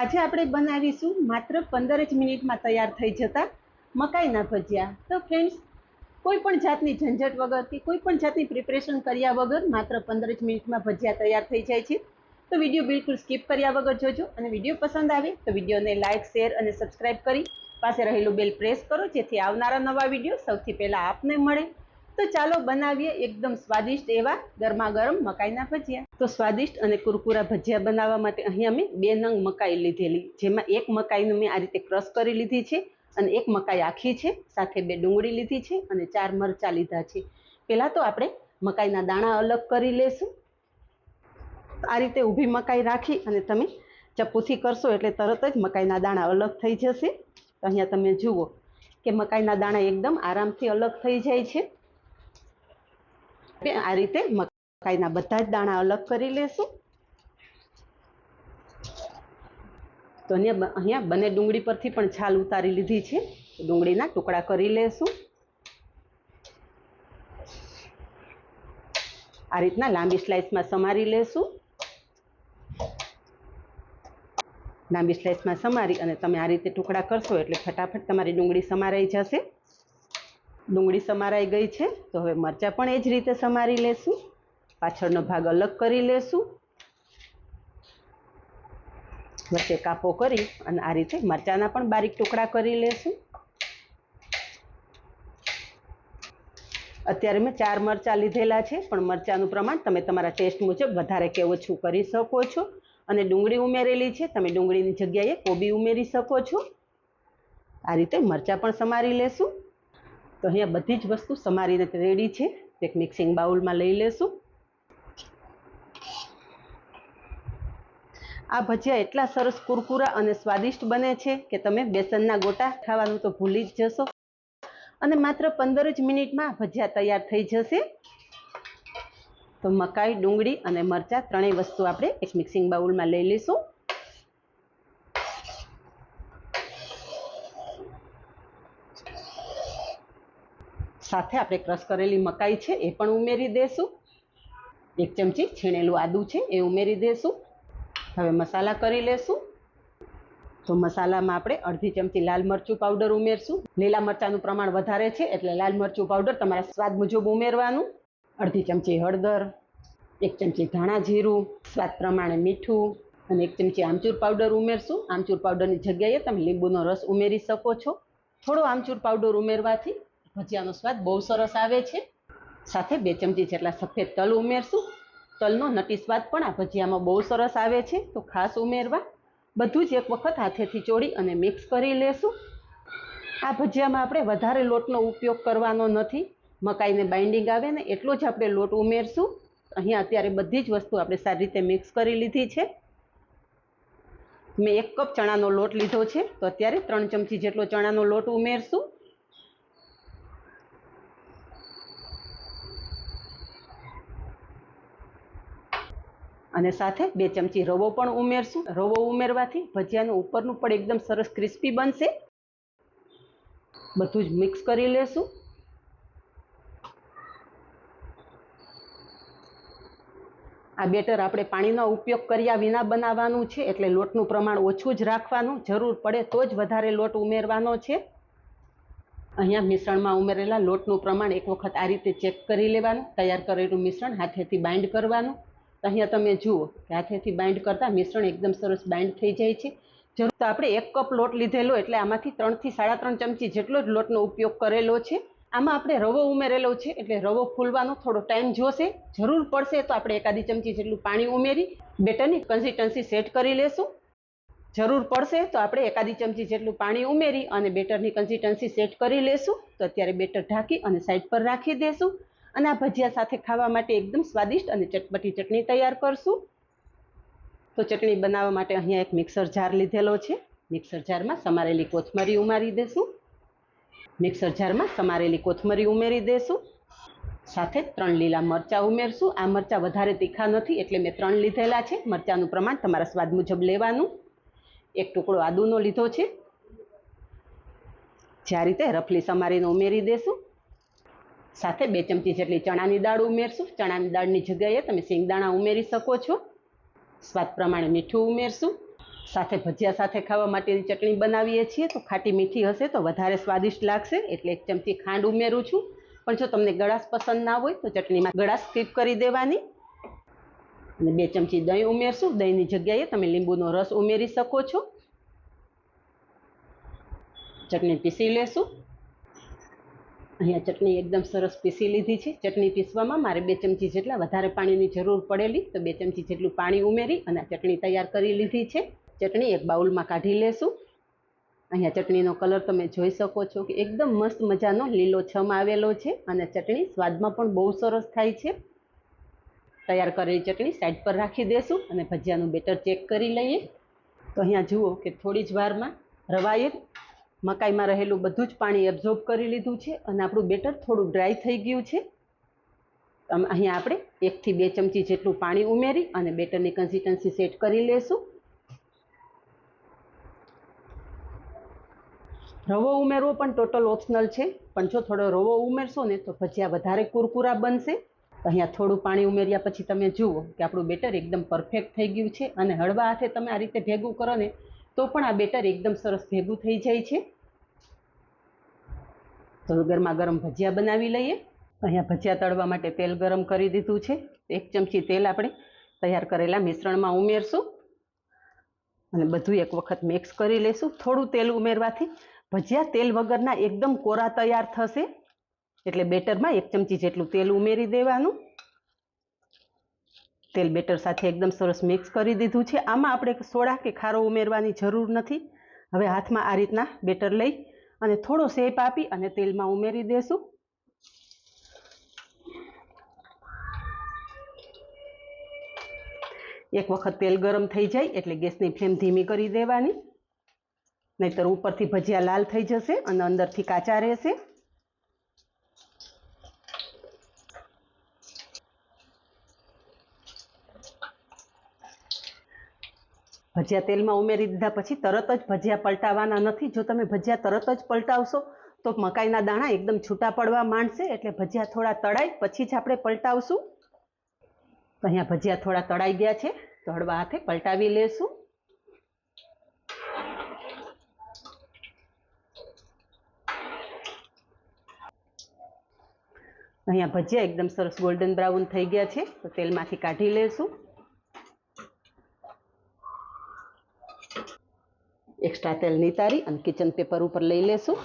આજે આપણે બનાવીશું માત્ર પંદર જ મિનિટમાં તૈયાર થઈ જતા મકાઈના ભજીયા. તો ફ્રેન્ડ્સ કોઈ પણ જાતની ઝંઝટ વગરથી કોઈ પણ જાતની પ્રિપરેશન કર્યા વગર માત્ર પંદર જ મિનિટમાં ભજીયા તૈયાર થઈ જાય છે. તો વીડિયો બિલકુલ સ્કીપ કર્યા વગર જોજો અને વીડિયો પસંદ આવે તો વિડીયોને લાઇક શેર અને સબસ્ક્રાઇબ કરી પાસે રહેલું બેલ પ્રેસ કરો જેથી આવનારા નવા વીડિયો સૌથી પહેલાં આપને મળે. તો ચાલો બનાવીએ એકદમ સ્વાદિષ્ટ એવા ગરમા ગરમ મકાઈના ભજીયા. તો સ્વાદિષ્ટ અને કુરકુરા ભજીયા બનાવવા માટે અહીંયા અમે બે નંગ મકાઈ લીધેલી. જેમાં એક મકાઈનું મેં આ રીતે ક્રશ કરી લીધી છે અને એક મકાઈ આખી છે, સાથે બે ડુંગળી લીધી છે અને ચાર મરચાં લીધા છે. પહેલાં તો આપણે મકાઈના દાણા અલગ કરી લેશું. આ રીતે ઊભી મકાઈ રાખી અને તમે ચપ્પુથી કરશો એટલે તરત જ મકાઈના દાણા અલગ થઈ જશે. તો અહીંયા તમે જુઓ કે મકાઈના દાણા એકદમ આરામથી અલગ થઈ જાય છે. આ રીતે મકાઈના બધા જ દાણા અલગ કરી લેશું. તો અહીંયા અહીંયા બંને ડુંગળી પરથી પણ છાલ ઉતારી લીધી છે. ડુંગળીના ટુકડા કરી લેશું. આ રીતના લાંબી સ્લાઇસમાં સમારી લેશું. લાંબી સ્લાઇસમાં સમારી અને તમે આ રીતે ટુકડા કરશો એટલે ફટાફટ તમારી ડુંગળી સમારાઈ જશે. ડુંગળી સમારાઈ ગઈ છે, તો હવે મરચાં પણ એ જ રીતે સમારી લેશું. પાછળનો ભાગ અલગ કરી લેશું. વચ્ચે કાપો કરી અને આ રીતે મરચાંના પણ બારીક ટુકડા કરી લેશું. અત્યારે મેં ચાર મરચાં લીધેલા છે, પણ મરચાંનું પ્રમાણ તમે તમારા ટેસ્ટ મુજબ વધારે કે ઓછું કરી શકો છો. અને ડુંગળી ઉમેરેલી છે, તમે ડુંગળીની જગ્યાએ કોબી ઉમેરી શકો છો. આ રીતે મરચાં પણ સમારી લેશું. તો અહીંયા બધી જ વસ્તુ સમારી રીતે રેડી છે. એક મિક્સિંગ બાઉલમાં લઈ લેશું. આ ભજીયા એટલા સરસ કુરકુરા અને સ્વાદિષ્ટ બને છે કે તમે બેસનના ગોટા ખાવાનું તો ભૂલી જ જશો. અને માત્ર પંદર જ મિનિટમાં ભજીયા તૈયાર થઈ જશે. તો મકાઈ, ડુંગળી અને મરચાં ત્રણેય વસ્તુ આપણે એક મિક્સિંગ બાઉલમાં લઈ લઈશું. સાથે આપણે ક્રશ કરેલી મકાઈ છે એ પણ ઉમેરી દેશું. એક ચમચી છીણેલું આદું છે એ ઉમેરી દેશું. હવે મસાલા કરી લેશું. તો મસાલામાં આપણે અડધી ચમચી લાલ મરચું પાવડર ઉમેરશું. લીલા મરચાંનું પ્રમાણ વધારે છે એટલે લાલ મરચું પાવડર તમારા સ્વાદ મુજબ ઉમેરવાનું. અડધી ચમચી હળદર, એક ચમચી ધાણા જીરું, સ્વાદ પ્રમાણે મીઠું અને એક ચમચી આમચૂર પાવડર ઉમેરશું. આમચૂર પાવડરની જગ્યાએ તમે લીંબુનો રસ ઉમેરી શકો છો. થોડો આમચૂર પાવડર ઉમેરવાથી ભજીયાનો સ્વાદ બહુ સરસ આવે છે. સાથે બે ચમચી જેટલા સફેદ તલ ઉમેરશું. તલનો નટી સ્વાદ પણ આ ભજીયામાં બહુ સરસ આવે છે, તો ખાસ ઉમેરવા. બધું જ એક વખત હાથેથી ચોળી અને મિક્સ કરી લેશું. આ ભજીયામાં આપણે વધારે લોટનો ઉપયોગ કરવાનો નથી. મકાઈને બાઇન્ડિંગ આવે ને એટલો જ આપણે લોટ ઉમેરશું. અહીંયા અત્યારે બધી જ વસ્તુ આપણે સારી રીતે મિક્સ કરી લીધી છે. મેં એક કપ ચણાનો લોટ લીધો છે, તો અત્યારે ત્રણ ચમચી જેટલો ચણાનો લોટ ઉમેરશું. અને સાથે બે ચમચી રવો પણ ઉમેરશું. રવો ઉમેરવાથી ભજીયાનું ઉપરનું પણ એકદમ સરસ ક્રિસ્પી બનશે. બધું જ મિક્સ કરી લેશું. આ બેટર આપણે પાણીનો ઉપયોગ કર્યા વિના બનાવવાનું છે, એટલે લોટનું પ્રમાણ ઓછું જ રાખવાનું. જરૂર પડે તો જ વધારે લોટ ઉમેરવાનો છે. અહીંયા મિશ્રણમાં ઉમેરેલા લોટનું પ્રમાણ એક વખત આ રીતે ચેક કરી લેવાનું. તૈયાર કરેલું મિશ્રણ હાથેથી બાઇન્ડ કરવાનું. અહીંયા તમે જુઓ હાથેથી બાઇન્ડ કરતાં મિશ્રણ એકદમ સરસ બાઇન્ડ થઈ જાય છે. જરૂર તો આપણે એક કપ લોટ લીધેલો એટલે આમાંથી ત્રણથી સાડા ત્રણ ચમચી જેટલો જ લોટનો ઉપયોગ કરેલો છે. આમાં આપણે રવો ઉમેરેલો છે એટલે રવો ફૂલવાનો થોડો ટાઈમ જોશે. જરૂર પડશે તો આપણે એકાદી ચમચી જેટલું પાણી ઉમેરી બેટરની કન્સિસ્ટન્સી સેટ કરી લેશું. જરૂર પડશે તો આપણે એકાદી ચમચી જેટલું પાણી ઉમેરી અને બેટરની કન્સિસ્ટન્સી સેટ કરી લેશું. તો અત્યારે બેટર ઢાંકી અને સાઈડ પર રાખી દેશું. અને આ ભજીયા સાથે ખાવા માટે એકદમ સ્વાદિષ્ટ અને ચટપટી ચટણી તૈયાર કરશું. તો ચટણી બનાવવા માટે અહીંયા એક મિક્સર જાર લીધેલો છે. મિક્સર જારમાં સમારેલી કોથમરી ઉમારી દેશું. મિક્સર જારમાં સમારેલી કોથમરી ઉમેરી દેશું. સાથે ત્રણ લીલા મરચાં ઉમેરશું. આ મરચાં વધારે તીખા નથી, એટલે મેં ત્રણ લીધેલા છે. મરચાંનું પ્રમાણ તમારા સ્વાદ મુજબ લેવાનું. એક ટુકડો આદુનો લીધો છે. જે આ રીતે રફલી સમારીને ઉમેરી દેશું. સાથે બે ચમચી જેટલી ચણાની દાળ ઉમેરશું. ચણાની દાળની જગ્યાએ તમે સિંગદાણા ઉમેરી શકો છો. સ્વાદ પ્રમાણે મીઠું ઉમેરશું. સાથે ભજીયા સાથે ખાવા માટેની ચટણી બનાવીએ છીએ. તો ખાટી મીઠી હશે તો વધારે સ્વાદિષ્ટ લાગશે. એટલે એક ચમચી ખાંડ ઉમેરું છું. પણ જો તમને ગળાશ પસંદ ના હોય તો ચટણીમાં ગળાશ સ્કીપ કરી દેવાની. અને બે ચમચી દહીં ઉમેરશું. દહીંની જગ્યાએ તમે લીંબુનો રસ ઉમેરી શકો છો. ચટણી પીસી લેશું. અહીંયા ચટણી એકદમ સરસ પીસી લીધી છે. ચટણી પીસવામાં મારે બે ચમચી જેટલા વધારે પાણીની જરૂર પડેલી, તો બે ચમચી જેટલું પાણી ઉમેરી અને ચટણી તૈયાર કરી લીધી છે. ચટણી એક બાઉલમાં કાઢી લેશું. અહીંયા ચટણીનો કલર તમે જોઈ શકો છો કે એકદમ મસ્ત મજાનો લીલો છમ આવેલો છે અને ચટણી સ્વાદમાં પણ બહુ સરસ થાય છે. તૈયાર કરેલી ચટણી સાઈડ પર રાખી દેશું અને ભજીયાનું બેટર ચેક કરી લઈએ. તો અહીંયા જુઓ કે થોડી જ વારમાં રવાએ મકાઈમાં રહેલું બધું જ પાણી એબ્ઝોર્બ કરી લીધું છે અને આપણું બેટર થોડું ડ્રાય થઈ ગયું છે. અહીંયા આપણે એકથી બે ચમચી જેટલું પાણી ઉમેરી અને બેટરની કન્સિસ્ટન્સી સેટ કરી લેશું. રવો ઉમેરવો પણ ટોટલ ઓપ્શનલ છે. પણ જો થોડો રવો ઉમેરશો ને તો ભજીયા વધારે કુરકુરા બનશે. અહીંયા થોડું પાણી ઉમેર્યા પછી તમે જુઓ કે આપણું બેટર એકદમ પરફેક્ટ થઈ ગયું છે અને હળવા હાથે તમે આ રીતે ભેગું કરો ને તો પણ આ બેટર એકદમ સરસ ભેગું થઈ જાય છે. તો ગરમા ગરમ ભજીયા બનાવી લઈએ. અહીંયા ભજીયા તળવા માટે તેલ ગરમ કરી દીધું છે. એક ચમચી તેલ આપણે તૈયાર કરેલા મિશ્રણમાં ઉમેરશું. અને બધું એક વખત મિક્સ કરી લઈશું થોડું તેલ ઉમેરવાથી ભજીયા તેલ વગરના એકદમ કોરા તૈયાર થશે. એટલે બેટરમાં એક ચમચી જેટલું તેલ ઉમેરી દેવાનું. તેલ બેટર સાથે એકદમ સરસ મિક્સ કરી દીધું છે. આમાં આપણે સોડા કે ખારો ઉમેરવાની જરૂર નથી. હવે હાથમાં આ રીતના બેટર લઈ અને થોડો શેપ આપી અને તેલમાં ઉમેરી દેશું. એક વખત તેલ ગરમ થઈ જાય એટલે ગેસની ફ્લેમ ધીમી કરી દેવાની. નહીતર ઉપરથી ભજીયા લાલ થઈ જશે અને અંદરથી કાચા રહેશે. ભજીયા તેલમાં ઉમેરી દીધા પછી તરત જ ભજીયા પલટાવવાના નથી. જો તમે ભજીયા તરત જ પલટાવશો, તો મકાઈના દાણા એકદમ છૂટા પડવા માંડશે, એટલે ભજીયા થોડા તળાય, પછી જ આપણે પલટાવશું. તો અહીંયા ભજીયા થોડા તળાઈ ગયા છે તો હળવા હાથે પલટાવી લેશું. અહીંયા ભજીયા એકદમ સરસ ગોલ્ડન બ્રાઉન થઈ ગયા છે, તો તેલમાંથી કાઢી લેશું. એક્સ્ટ્રા તેલ નિતારી અને કિચન પેપર ઉપર લઈ લેશું.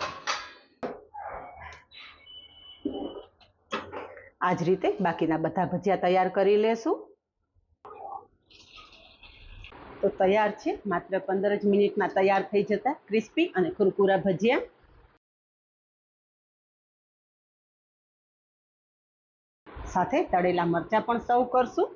આ જ રીતે બાકીના બધા ભજીયા તૈયાર કરી લેશું. તો તૈયાર છે. માત્ર પંદર જ મિનિટમાં તૈયાર થઈ જતા ક્રિસ્પી અને કુરકુરા ભજીયા. સાથે તળેલા મરચાં પણ સર્વ કરશું.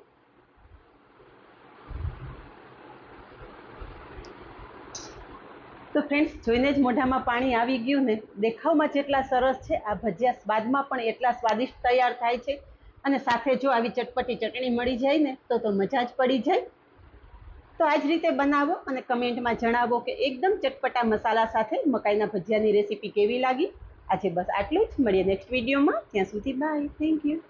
તો ફ્રેન્ડ્સ જોઈને જ મોઢામાં પાણી આવી ગયું ને દેખાવમાં જેટલા સરસ છે, આ ભજીયા સ્વાદમાં પણ એટલા સ્વાદિષ્ટ તૈયાર થાય છે. અને સાથે જો આવી ચટપટી ચટણી મળી જાય ને, તો તો મજા જ પડી જાય. તો આ જ રીતે બનાવો અને કમેન્ટમાં જણાવો કે એકદમ ચટપટા મસાલા સાથે મકાઈના ભજીયાની રેસીપી કેવી લાગી. આજે બસ આટલું જ. મળીએ નેક્સ્ટ વિડીયોમાં ત્યાં સુધી બાય થેન્ક યુ